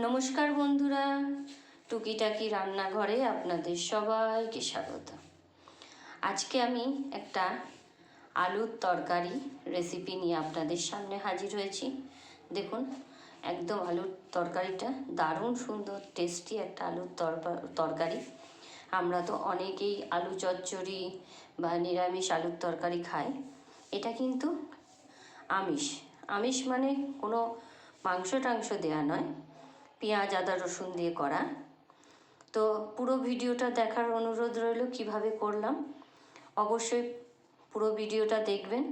নমস্কার বন্ধুরা, টুকিটাকি রান্নাঘরে আপনাদের সবাইকে স্বাগত। আজকে আমি একটা আলুর তরকারি রেসিপি নিয়ে আপনাদের সামনে হাজির হয়েছি। দেখুন, একদম আলুর তরকারিটা দারুণ সুন্দর টেস্টি একটা আলুর তরকারি। আমরা তো অনেকেই আলু চচ্চড়ি বা নিরামিষ আলুর তরকারি খাই। এটা কিন্তু আমিষ। আমিষ মানে কোনো মাংস টাংস দেওয়া নয়। পেঁয়াজ, আদা, রসুন দিয়ে করা। তো পুরো ভিডিওটা দেখার অনুরোধ রইল, কীভাবে করলাম? অবশ্যই পুরো ভিডিওটা দেখবেন।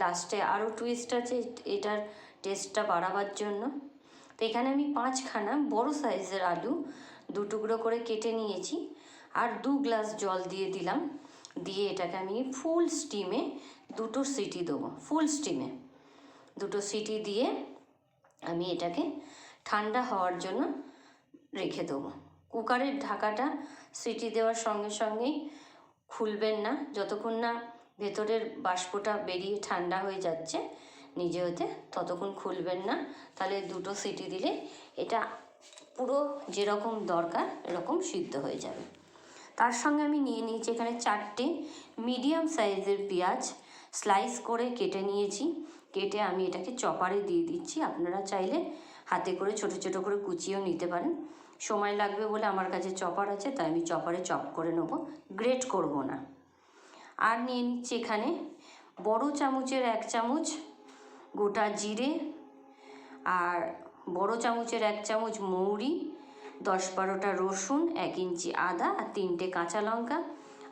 লাস্টে আরও টুইস্ট আছে, এটার টেস্টটা বাড়াবার জন্য। তো এখানে আমি পাঁচখানা বড় সাইজের আলু দু টুকরো করে কেটে নিয়েছি আর দু গ্লাস জল দিয়ে দিলাম। দিয়ে এটাকে আমি ফুল স্টিমে দুটো সিটি দেবো ফুল স্টিমে দুটো সিটি দিয়ে আমি এটাকে ঠান্ডা হওয়ার জন্য রেখে দেবো। কুকারের ঢাকাটা সিটি দেওয়ার সঙ্গে সঙ্গেই খুলবেন না। যতক্ষণ না ভেতরের বাষ্পটা বেরিয়ে ঠান্ডা হয়ে যাচ্ছে, নিজে হতে ততক্ষণ খুলবেন না। তাহলে দুটো সিটি দিলে এটা পুরো যেরকম দরকার এরকম সিদ্ধ হয়ে যাবে। তার সঙ্গে আমি নিয়ে নিয়েছি এখানে চারটে মিডিয়াম সাইজের পেঁয়াজ। স্লাইস করে কেটে নিয়েছি। কেটে আমি এটাকে চপারে দিয়ে দিচ্ছি। আপনারা চাইলে হাতে করে ছোট ছোট করে কুচিয়েও নিতে পারেন। সময় লাগবে বলে আমার কাছে চপার আছে, তাই আমি চপারে চপ করে নেব। গ্রেট করব না। আর নিয়ে নিচ্ছি এখানে বড় চামচের এক চামচ গোটা জিরে আর বড় চামচের এক চামচ মৌরি, দশ বারোটা রসুন, এক ইঞ্চি আদা আর তিনটে কাঁচা লঙ্কা।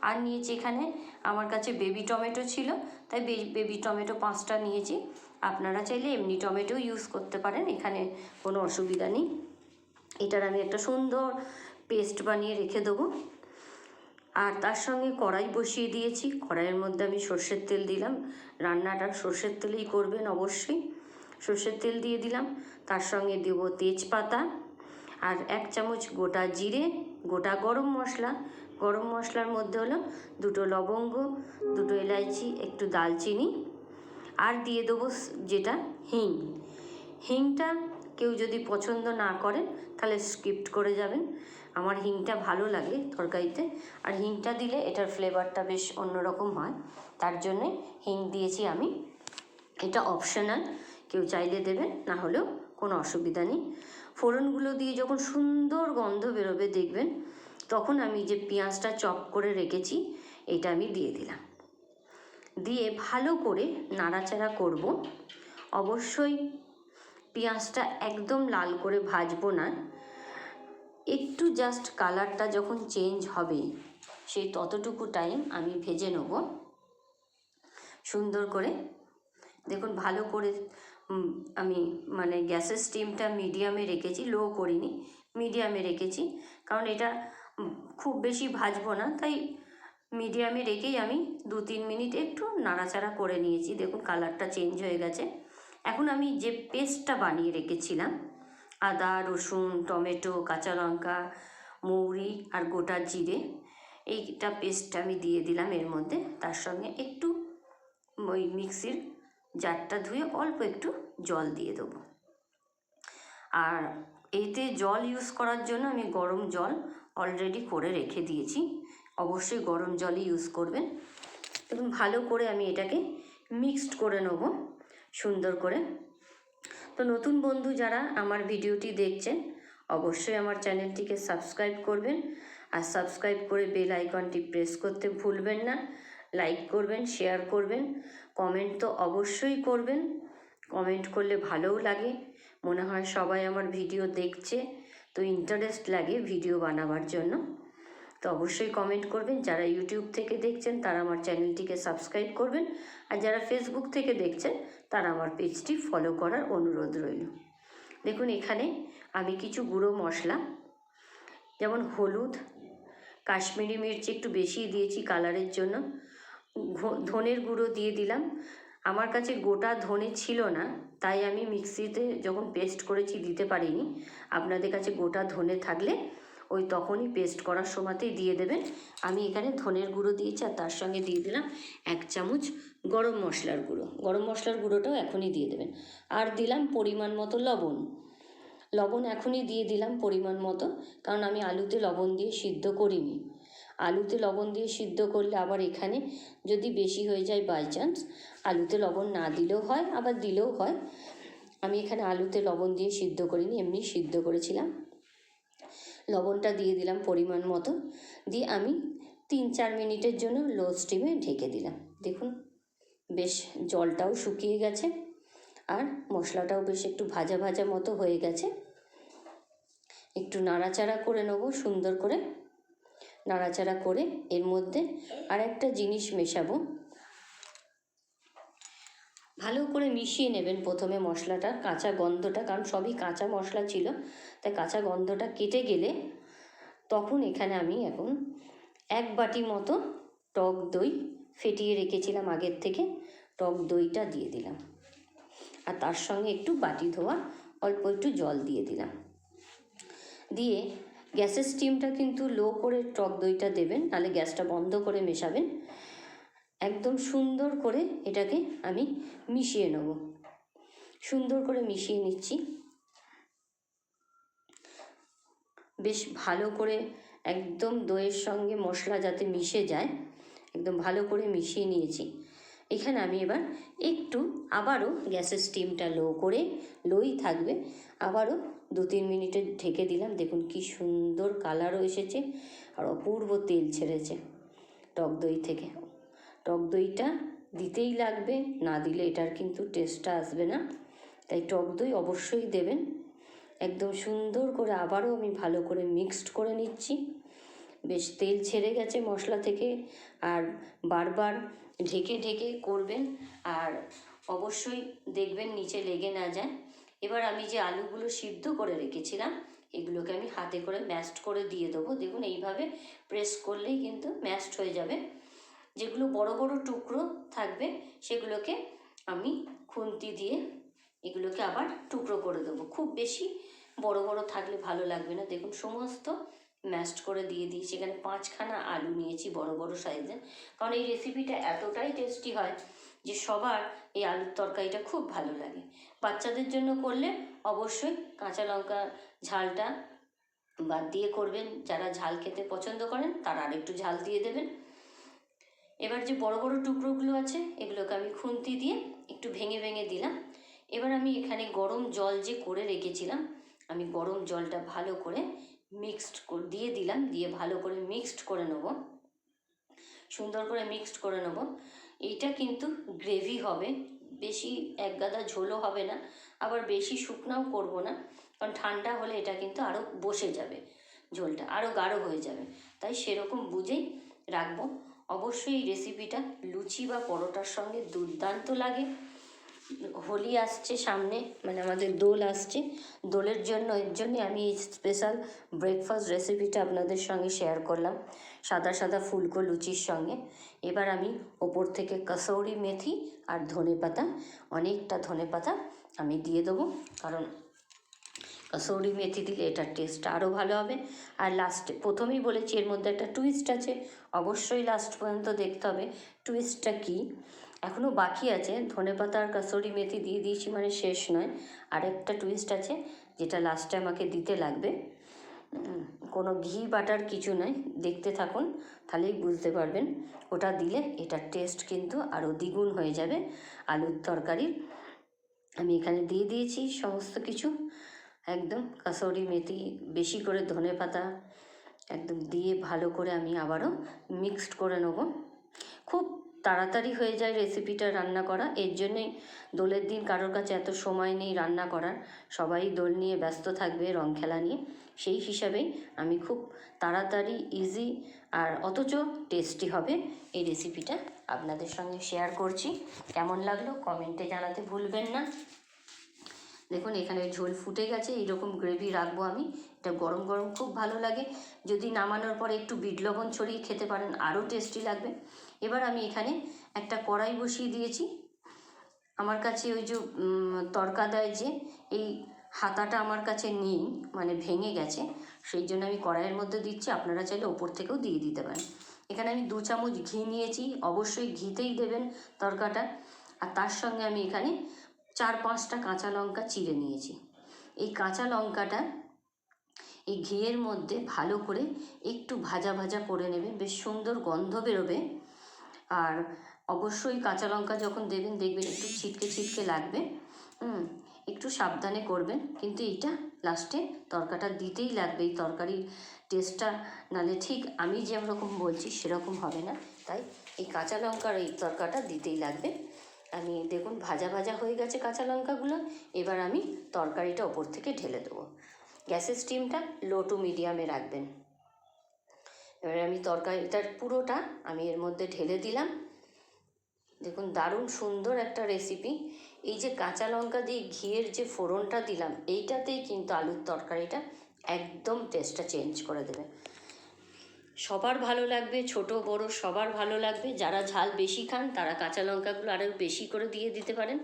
আর নিয়েছি এখানে আমার কাছে বেবি টমেটো ছিল, তাই বেবি টমেটো পাঁচটা নিয়েছি। আপনারা চাইলে এমনি টমেটো ইউজ করতে পারেন, এখানে কোনো অসুবিধা নেই। এটার আমি একটা সুন্দর পেস্ট বানিয়ে রেখে দেবো। আর তার সঙ্গে কড়াই বসিয়ে দিয়েছি। কড়াইয়ের মধ্যে আমি সর্ষের তেল দিলাম। রান্নাটা সর্ষের তেলেই করবেন অবশ্যই। সর্ষের তেল দিয়ে দিলাম। তার সঙ্গে দেব তেজপাতা। আর এক চামচ গোটা জিরে, গোটা গরম মশলা গরম মশলার মধ্যে হলো দুটো লবঙ্গ, দুটো এলাইচি, একটু দালচিনি আর দিয়ে দেবো যেটা হিং। হিংটা কেউ যদি পছন্দ না করেন তাহলে স্কিপ্ট করে যাবেন। আমার হিংটা ভালো লাগে তরকারিতে। আর হিংটা দিলে এটার ফ্লেভারটা বেশ অন্যরকম হয়। তার জন্যে হিং দিয়েছি আমি। এটা অপশনাল কেউ চাইলে দেবেন, না হলেও কোনো অসুবিধা নেই। ফোড়নগুলো দিয়ে যখন সুন্দর গন্ধ বেরোবে দেখবেন তখন আমি যে পেঁয়াজটা চপ করে রেখেছি, এটা আমি দিয়ে দিলাম। দিয়ে ভালো করে নাড়াচাড়া করব। অবশ্যই পেঁয়াজটা একদম লাল করে ভাজবো না। একটু জাস্ট কালারটা যখন চেঞ্জ হবে সেই ততটুকু টাইম আমি ভেজে নেব। সুন্দর করে। দেখুন, ভালো করে আমি মানে গ্যাসের স্টিমটা মিডিয়ামে রেখেছি লো করিনি মিডিয়ামে রেখেছি। কারণ এটা খুব বেশি ভাজবো না, তাই মিডিয়ামে রেখেই আমি দু তিন মিনিট একটু নাড়াচাড়া করে নিয়েছি। দেখুন কালারটা চেঞ্জ হয়ে গেছে। এখন আমি যে পেস্টটা বানিয়ে রেখেছিলাম, আদা, রসুন, টমেটো, কাঁচা লঙ্কা, মৌরি আর গোটা জিরে, এইটা পেস্টটা আমি দিয়ে দিলাম এর মধ্যে। তার সঙ্গে একটু ওই মিক্সির জারটা ধুয়ে অল্প একটু জল দিয়ে দেবো। আর এতে জল ইউজ করার জন্য আমি গরম জল অলরেডি করে রেখে দিয়েছি। অবশ্যই গরম জলই ইউজ করবেন। এবং ভালো করে আমি এটাকে মিক্সড করে নেব, সুন্দর করে। তো নতুন বন্ধু যারা আমার ভিডিওটি দেখছেন, অবশ্যই আমার চ্যানেলটিকে সাবস্ক্রাইব করবেন। আর সাবস্ক্রাইব করে বেল আইকনটি প্রেস করতে ভুলবেন না। লাইক করবেন শেয়ার করবেন। কমেন্ট তো অবশ্যই করবেন। কমেন্ট করলে ভালোও লাগে। মনে হয় সবাই আমার ভিডিও দেখছে। তো ইন্টারেস্ট লাগে ভিডিও বানাবার জন্য। তো অবশ্যই কমেন্ট করবেন। যারা ইউটিউব থেকে দেখছেন, তারা আমার চ্যানেলটিকে সাবস্ক্রাইব করবেন। আর যারা ফেসবুক থেকে দেখছেন, তারা আমার পেজটি ফলো করার অনুরোধ রইল। দেখুন, এখানে আমি কিছু গুঁড়ো মশলা, যেমন হলুদ, কাশ্মীরি মির্চ একটু বেশি দিয়েছি কালারের জন্য। ধনের গুঁড়ো দিয়ে দিলাম। আমার কাছে গোটা ধনে ছিল না, তাই আমি মিক্সিতে যখন পেস্ট করেছি দিতে পারিনি। আপনাদের কাছে গোটা ধনে থাকলে ওই তখনই পেস্ট করার সময়তেই দিয়ে দেবেন। আমি এখানে ধনের গুঁড়ো দিয়েছি আর তার সঙ্গে দিয়ে দিলাম এক চামচ গরম মশলার গুঁড়ো। গরম মশলার গুঁড়োটাও এখনই দিয়ে দেবেন। আর দিলাম পরিমাণ মতো লবণ। লবণ এখনই দিয়ে দিলাম পরিমাণ মতো, কারণ আমি আলুতে লবণ দিয়ে সিদ্ধ করিনি। আলুতে লবণ দিয়ে সিদ্ধ করলে আবার এখানে যদি বেশি হয়ে যায় বাই চান্স আলুতে লবণ না দিলেও হয়, আবার দিলেও হয়। আমি এখানে আলুতে লবণ দিয়ে সিদ্ধ করিনি, এমনি সিদ্ধ করেছিলাম। লবণটা দিয়ে দিলাম পরিমাণ মতো। দিয়ে আমি তিন চার মিনিটের জন্য লো স্টিমে ঢেকে দিলাম। দেখুন, বেশ জলটাও শুকিয়ে গেছে আর মশলাটাও বেশ একটু ভাজা ভাজা মতো হয়ে গেছে। একটু নাড়াচাড়া করে নেব সুন্দর করে। নাড়াচাড়া করে এর মধ্যে আর একটা জিনিস মেশাবো। ভালো করে মিশিয়ে নেবেন প্রথমে মশলাটা, কাঁচা গন্ধটা, কারণ সবই কাঁচা মশলা ছিল, তাই কাঁচা গন্ধটা কেটে গেলে তখন এখানে আমি এখন এক বাটি মতো টক দই ফেটিয়ে রেখেছিলাম আগের থেকে, টক দইটা দিয়ে দিলাম। আর তার সঙ্গে একটু বাটি ধোয়া, অল্প একটু জল দিয়ে দিলাম। দিয়ে গ্যাসের স্টিমটা কিন্তু লো করে টক দইটা দেবেন, নাহলে গ্যাসটা বন্ধ করে মেশাবেন। একদম সুন্দর করে এটাকে আমি মিশিয়ে নেব। সুন্দর করে মিশিয়ে নিচ্ছি। বেশ ভালো করে একদম দইয়ের সঙ্গে মশলা যাতে মিশে যায়, একদম ভালো করে মিশিয়ে নিয়েছি। এখানে আমি এবার একটু আবারও গ্যাসের স্টিমটা লো করে লোই থাকবে, আবারও দু তিন মিনিটে ঢেকে দিলাম। দেখুন কি সুন্দর কালারও এসেছে আর অপূর্ব তেল ছেড়েছে টক দই থেকে। টক দইটা দিতেই লাগবে, না দিলে এটার কিন্তু টেস্টটা আসবে না। তাই টক দই অবশ্যই দেবেন। একদম সুন্দর করে আবারও আমি ভালো করে মিক্সড করে নিচ্ছি। বেশ তেল ছেড়ে গেছে মশলা থেকে আর বারবার ঢেকে ঢেকে করবেন। আর অবশ্যই দেখবেন নিচে লেগে না যায়। এবার আমি যে আলুগুলো সিদ্ধ করে রেখেছিলাম, এগুলোকে আমি হাতে করে ম্যাস্ট করে দিয়ে দেবো। দেখুন, এইভাবে প্রেস করলেই কিন্তু ম্যাস্ট হয়ে যাবে। যেগুলো বড় বড় টুকরো থাকবে, সেগুলোকে আমি খুন্তি দিয়ে এগুলোকে আবার টুকরো করে দেবো। খুব বেশি বড় বড় থাকলে ভালো লাগবে না। দেখুন, সমস্ত ম্যাশড করে দিয়ে দিয়েছি এখানে পাঁচখানা আলু নিয়েছি বড় বড় সাইজের। কারণ এই রেসিপিটা এতটাই টেস্টি হয় যে সবার এই আলুর তরকারিটা খুব ভালো লাগে। বাচ্চাদের জন্য করলে অবশ্যই কাঁচা লঙ্কা ঝালটা বাদ দিয়ে করবেন। যারা ঝাল খেতে পছন্দ করেন, তারা আরেকটু ঝাল দিয়ে দেবেন। এবার যে বড় বড় টুকরোগুলো আছে, এগুলোকে আমি খুন্তি দিয়ে একটু ভেঙে ভেঙে দিলাম। এবার আমি এখানে গরম জল যে করে রেখেছিলাম, আমি গরম জলটা ভালো করে মিক্সড দিয়ে দিলাম, দিয়ে ভালো করে মিক্সড করে নেব। সুন্দর করে মিক্সড করে নেব। এইটা কিন্তু গ্রেভি হবে, বেশি এক গাদা ঝোলও হবে না, আবার বেশি শুকনাও করব না, কারণ ঠান্ডা হলে এটা কিন্তু আরও বসে যাবে ঝোলটা আরও গাঢ় হয়ে যাবে। তাই সেরকম বুঝেই রাখব। অবশ্যই এই রেসিপিটা লুচি বা পরোটার সঙ্গে দুর্দান্ত লাগে। হোলি আসছে সামনে মানে আমাদের দোল আসছে। দোলের জন্য, এর জন্যে আমি এই স্পেশাল ব্রেকফাস্ট রেসিপিটা আপনাদের সঙ্গে শেয়ার করলাম, সাদা সাদা ফুলকো লুচির সঙ্গে। এবার আমি ওপর থেকে কসৌরি মেথি আর ধনে পাতা, অনেকটা ধনে পাতা আমি দিয়ে দেবো, কারণ কসৌরি মেথি দিলে এটার টেস্ট আরও ভালো হবে। আর লাস্টে প্রথমেই বলেছি এর মধ্যে একটা টুইস্ট আছে, অবশ্যই লাস্ট পর্যন্ত দেখতে হবে। টুইস্টটা কী? এখনও বাকি আছে। ধনে পাতা আর কাসরি মেথি দিয়ে দিয়েছি মানে শেষ নয়। আরেকটা টুইস্ট আছে যেটা লাস্টে আমাকে দিতে লাগবে। কোনো ঘি, বাটার কিছু নয়। দেখতে থাকুন, তাহলেই বুঝতে পারবেন। ওটা দিলে এটার টেস্ট কিন্তু আরও দ্বিগুণ হয়ে যাবে আলুর তরকারির। আমি এখানে দিয়ে দিয়েছি সমস্ত কিছু। একদম কাসৌরি মেথি, বেশি করে ধনে পাতা একদম দিয়ে ভালো করে আমি আবারও মিক্সড করে নেব। খুব তাড়াতাড়ি হয়ে যায় রেসিপিটা রান্না করা। এর জন্যেই দোলের দিন কারোর কাছে এত সময় নেই রান্না করার। সবাই দোল নিয়ে ব্যস্ত থাকবে রং খেলা নিয়ে। সেই হিসাবেই আমি খুব তাড়াতাড়ি ইজি আর অথচ টেস্টি হবে এই রেসিপিটা আপনাদের সঙ্গে শেয়ার করছি। কেমন লাগল কমেন্টে জানাতে ভুলবেন না। দেখুন, এখানে ঝোল ফুটে গেছে। এইরকম গ্রেভি রাখব আমি। এটা গরম গরম খুব ভালো লাগে। যদি নামানোর পরে একটু বিট লবণ ছড়িয়ে খেতে পারেন, আরও টেস্টি লাগবে। এবার আমি এখানে একটা কড়াই বসিয়ে দিয়েছি। আমার কাছে ওই যে তরকা দেয় যে এই হাতাটা আমার কাছে নেই মানে ভেঙে গেছে, সেই জন্য আমি কড়াইয়ের মধ্যে দিচ্ছি। আপনারা চাইলে ওপর থেকেও দিয়ে দিতে পারেন। এখানে আমি দু চামচ ঘি নিয়েছি। অবশ্যই ঘিতেই দেবেন তরকাটা। আর তার সঙ্গে আমি এখানে চার পাঁচটা কাঁচা লঙ্কা চিড়ে নিয়েছি। এই কাঁচা লঙ্কাটা এই ঘিয়ের মধ্যে ভালো করে একটু ভাজা ভাজা করে নেবে। বেশ সুন্দর গন্ধ বেরোবে। আর অবশ্যই কাঁচা লঙ্কা যখন দেবেন, দেখবেন একটু ছিটকে ছিটকে লাগবে। হুম, একটু সাবধানে করবেন। কিন্তু এইটা লাস্টে তরকাটা দিতেই লাগবে। এই তরকারির টেস্টটা নালে ঠিক আমি যেরকম বলছি সেরকম হবে না। তাই এই কাঁচা লঙ্কার এই তরকাটা দিতেই লাগবে। আমি দেখুন ভাজা ভাজা হয়ে গেছে কাঁচা লঙ্কাগুলো। এবার আমি তরকারিটা ওপর থেকে ঢেলে দেবো। গ্যাসের স্টিমটা লো টু মিডিয়ামে রাখবেন। এবার আমি তরকারিটার পুরোটা আমি এর মধ্যে ঢেলে দিলাম। দেখুন, দারুণ সুন্দর একটা রেসিপি এই যে কাঁচা লঙ্কা দিয়ে ঘিয়ের যে ফোড়নটা দিলাম, এইটাতেই কিন্তু আলুর তরকারিটা একদম টেস্টটা চেঞ্জ করে দেবে। সবার ভালো লাগবে, ছোট, বড়, সবার ভালো লাগবে। যারা ঝাল বেশি খান, তারা কাঁচা লঙ্কাগুলো আরও বেশি করে দিয়ে দিতে পারেন।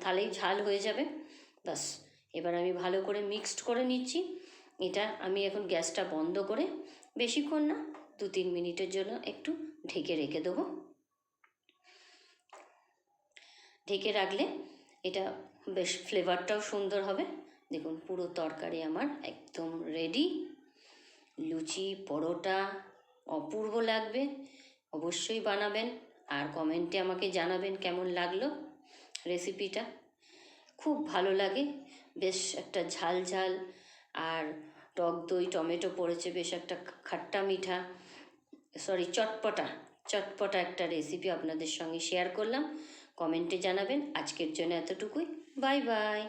তাহলেই ঝাল হয়ে যাবে। বাস এবার আমি ভালো করে মিক্সড করে নিচ্ছি। এটা আমি এখন গ্যাসটা বন্ধ করে বেশিক্ষণ না দু তিন মিনিটের জন্য একটু ঢেকে রেখে দেবো। ঢেকে রাখলে এটা বেশ ফ্লেভারটাও সুন্দর হবে। দেখুন পুরো তরকারি আমার একদম রেডি লুচি, পরোটা অপূর্ব লাগবে, অবশ্যই বানাবেন। আর কমেন্টে আমাকে জানাবেন কেমন লাগল রেসিপিটা খুব ভালো লাগে। বেশ একটা ঝাল ঝাল আর টক দই, টমেটো পড়েছে, বেশ একটা খাট্টা মিঠা। সরি চটপটা। চটপটা একটা রেসিপি আপনাদের সঙ্গে শেয়ার করলাম। কমেন্টে জানাবেন। আজকের জন্য এতটুকুই। Bye bye